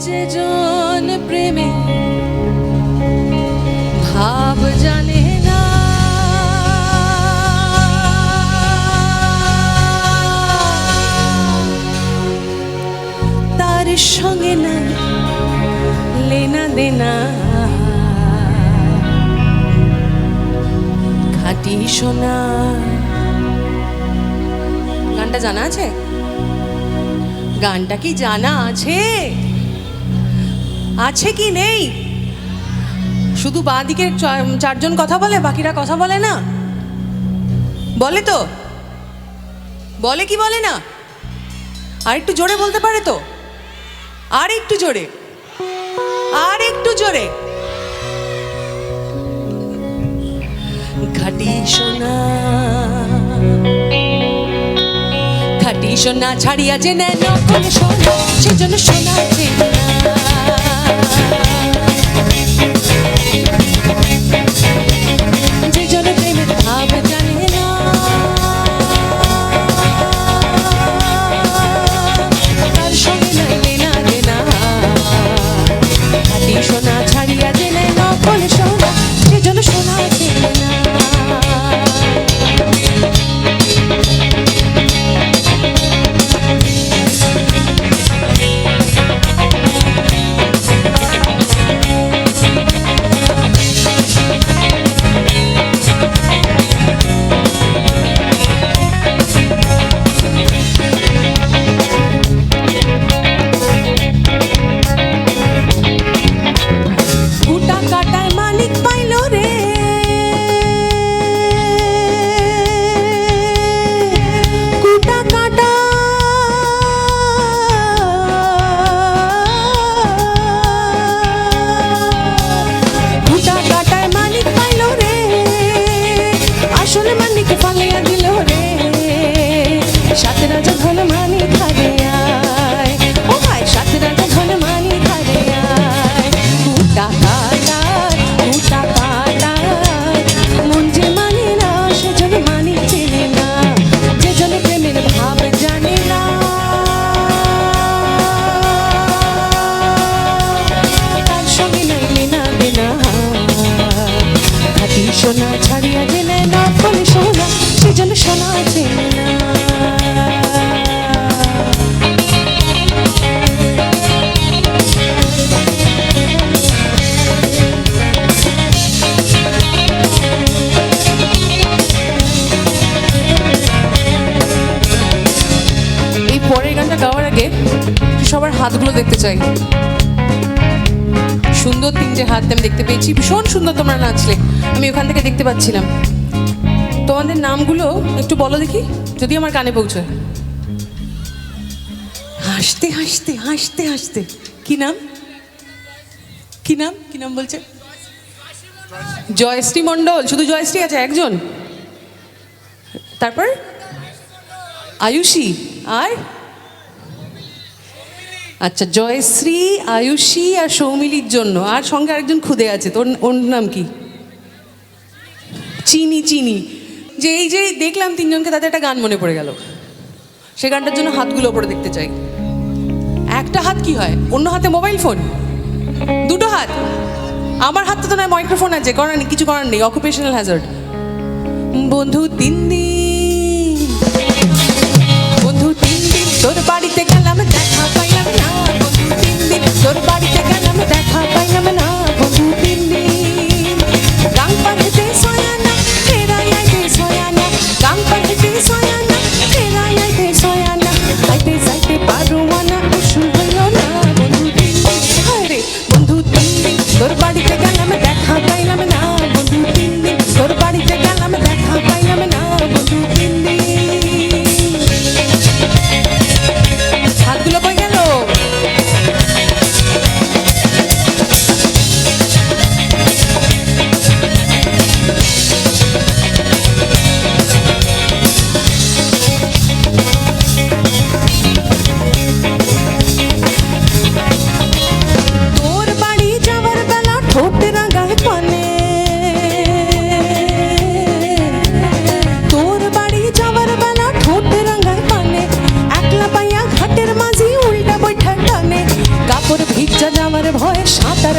যে প্রেমে। ভাব জানে না। তার সঙ্গে না লেনা দেনা। খাটি সোনা। গানটা জানা আছে? গানটা কি জানা আছে? আছে কি নেই? শুধু বাঁ দিকের চ- চারজন কথা বলে, বাকিরা কথা বলে না? বলে তো। বলে কি বলে না? আর একটু জোরে বলতে পারে তো? আর একটু জোরে। আর একটু জোরে। খাটি সোনা। খাটি সোনা ছাড়িয়া যে নেন সোনা, সেজন্য সোনা চেনা। Thank you. সবার হাতগুলো দেখতে চাই। সুন্দর তিনটে হাত আমি দেখতে পেয়েছি। ভীষণ সুন্দর তোমরা নাচলে। আমি ওখান থেকে দেখতে পাচ্ছিলাম। তোমাদের নামগুলো একটু বলো দেখি, যদি আমার কানে পৌঁছয়। হাসতে হাসতে হাসতে হাসতে। কি নাম? কি নাম? কি নাম বলছে? জয়শ্রী মণ্ডল। শুধু জয়শ্রী আছে, একজন? তারপর? আয়ুষী। আর? আচ্ছা জয়শ্রী, আয়ুষী আর সৌমিলির জন্য। আর সঙ্গে আরেকজন খুদে আছে, তোর, ওর নাম কি? চিনি চিনি। যে এই যে দেখলাম তিনজনকে তাদের একটা গান মনে পড়ে গেল। সে গানটার জন্য হাতগুলো ওপরে দেখতে চাই। একটা হাত কি হয়? অন্য হাতে মোবাইল ফোন? দুটো হাত? আমার হাতে তো নয়, মাইক্রোফোন আছে, করার নেই, কিছু করার নেই অকুপেশনাল হ্যাজার্ড বন্ধু তিন দিন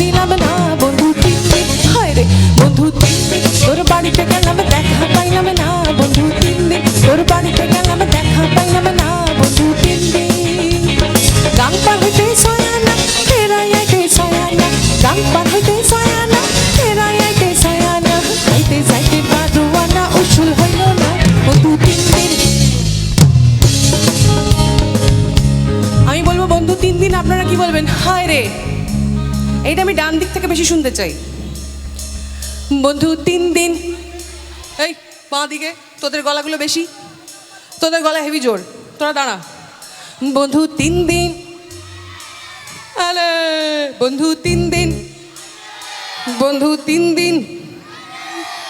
দিলাম না বন্ধু তিন দিন হায় রে বন্ধু তিন দিন তোর বাড়িতে গেলাম, দেখা পাইলাম না বন্ধু তিন দিন তোর বাড়িতে গেলাম, দেখা পাইলাম না বন্ধু তিন দিন গাং পার হইতে সয়ানা ফেরাই সয়ানা গাং পার হইতে সয়ানা ফেরাই আইতে সয়ানা খাইতে যাইতে বাদুয়ানা উসুল হইল না বন্ধু তিন দিন আমি বলব বন্ধু, তিন দিন আপনারা কি বলবেন? হায় রে। এইটা আমি ডান দিক থেকে বেশি শুনতে চাই। বন্ধু, তিন দিন এই, বাঁ দিকে, তোদের গলাগুলো বেশি। তোদের গলা হেভি জোর। তোরা দাঁড়া। বন্ধু, তিন দিন আলে, বন্ধু, তিন দিন বন্ধু, তিন দিন।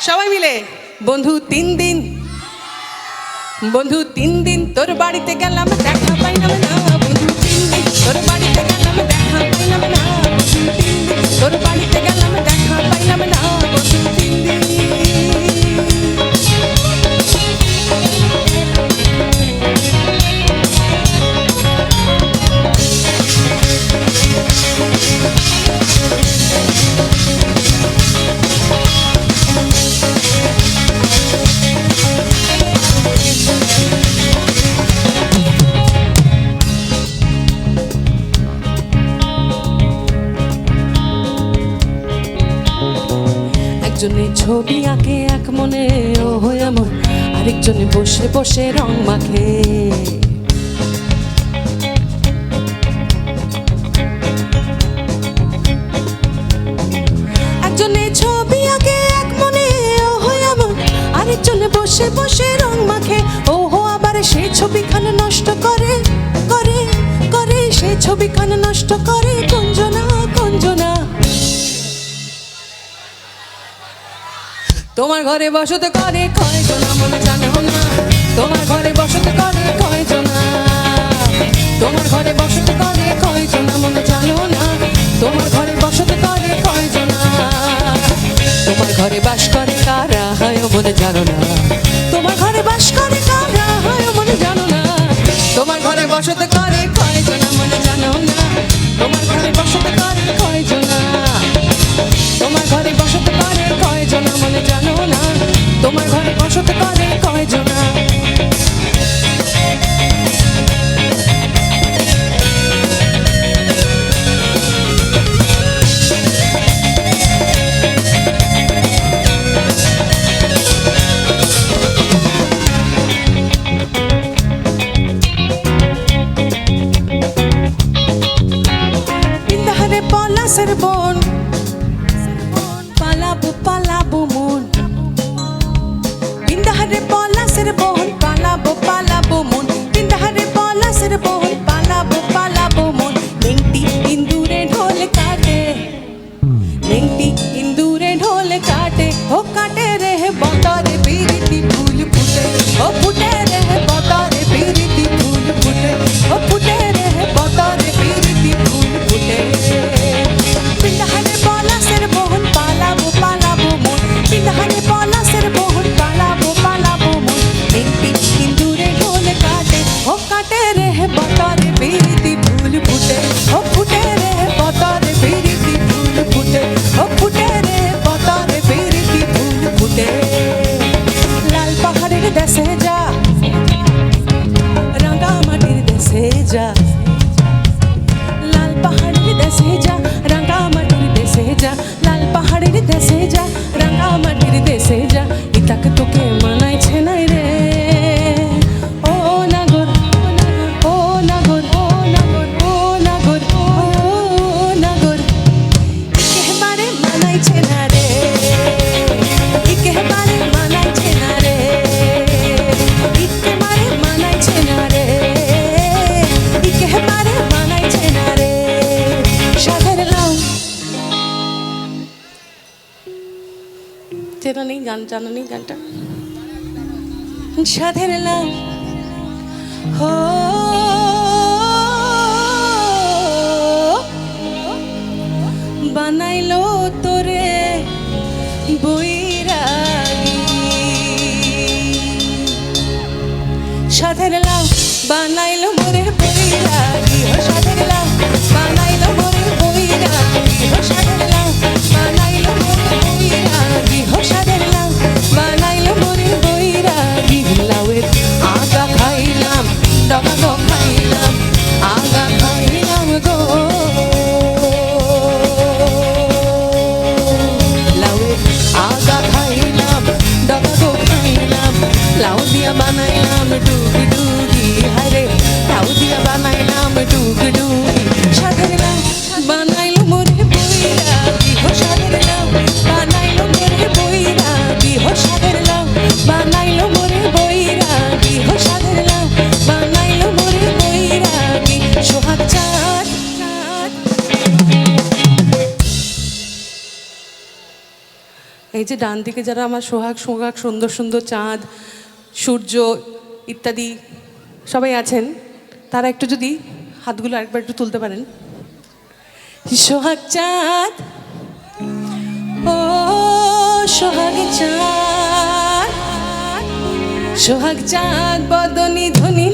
সবাই মিলে, বন্ধু, তিন দিন। বন্ধু, তিন দিন তোর বাড়িতে গেলাম, দেখা পাইলাম না। ছবি আঁকে এক মনে, ও হয়ে এমন আরেকজনে বসে বসে রং মাখে। ছবি আঁকে এক মনে, ও হয়ে বসে বসে রং মাখে। ও হো, আবার সেই ছবিখানে নষ্ট করে করে করে, সেই ছবিখানে নষ্ট করে কঞ্জনা কঞ্জনা তোমার ঘরে বসত করে কয়জন মনে জানো না। তোমার ঘরে বসত করে কয়জন তোমার ঘরে বসত করে কয়জন মনে জানো না। তোমার ঘরে বসত করে কয়জন তোমার ঘরে বাস করে কারা, হয় মনে জানো না। পলাশের বন পালাবো পালাবো মন ইন্দাহারে পলাশের বন পালাবো পালাবো মন ইন্দাহারে পলাশের বন পালাবো পালাবো মন নেংটি ইন্দুরে ঢোল কাটে নেংটি ইন্দুরে ঢোল কাটে ও কাটে চেনা নেই গান জানা নেই গানটা। সাধের লাভ হো। বানাইলো তোরে বৈরাগী এই যে ডান দিকে যারা আমার সোহাগ সোহাগ, সুন্দর সুন্দর চাঁদ, সূর্য ইত্যাদি সবাই আছেন, তারা একটু যদি হাতগুলো আরেকবার একটু তুলতে পারেন। সোহাগ চাঁদ, ও সোহাগ চাঁদ সোহাগ চাঁদ, বদনী ধনী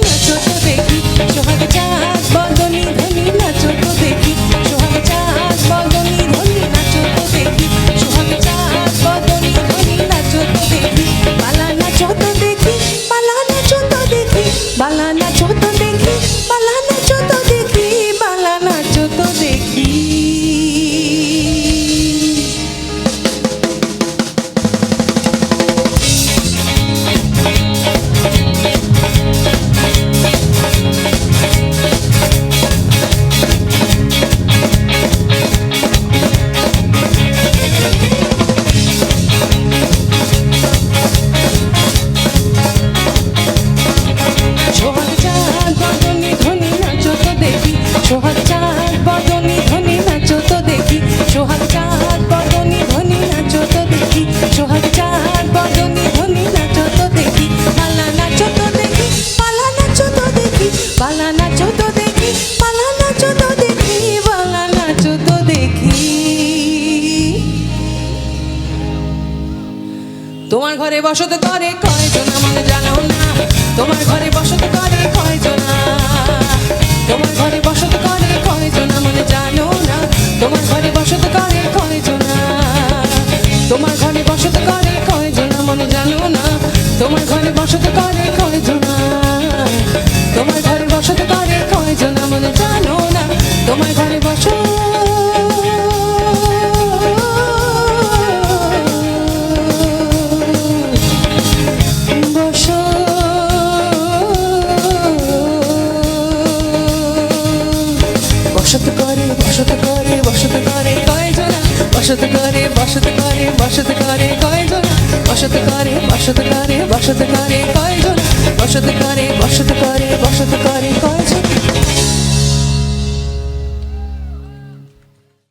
বসত করে কয়জন? বসত করে বসত করে বসত করে কয়জন? বসত করে বসত করে বসত করে কয়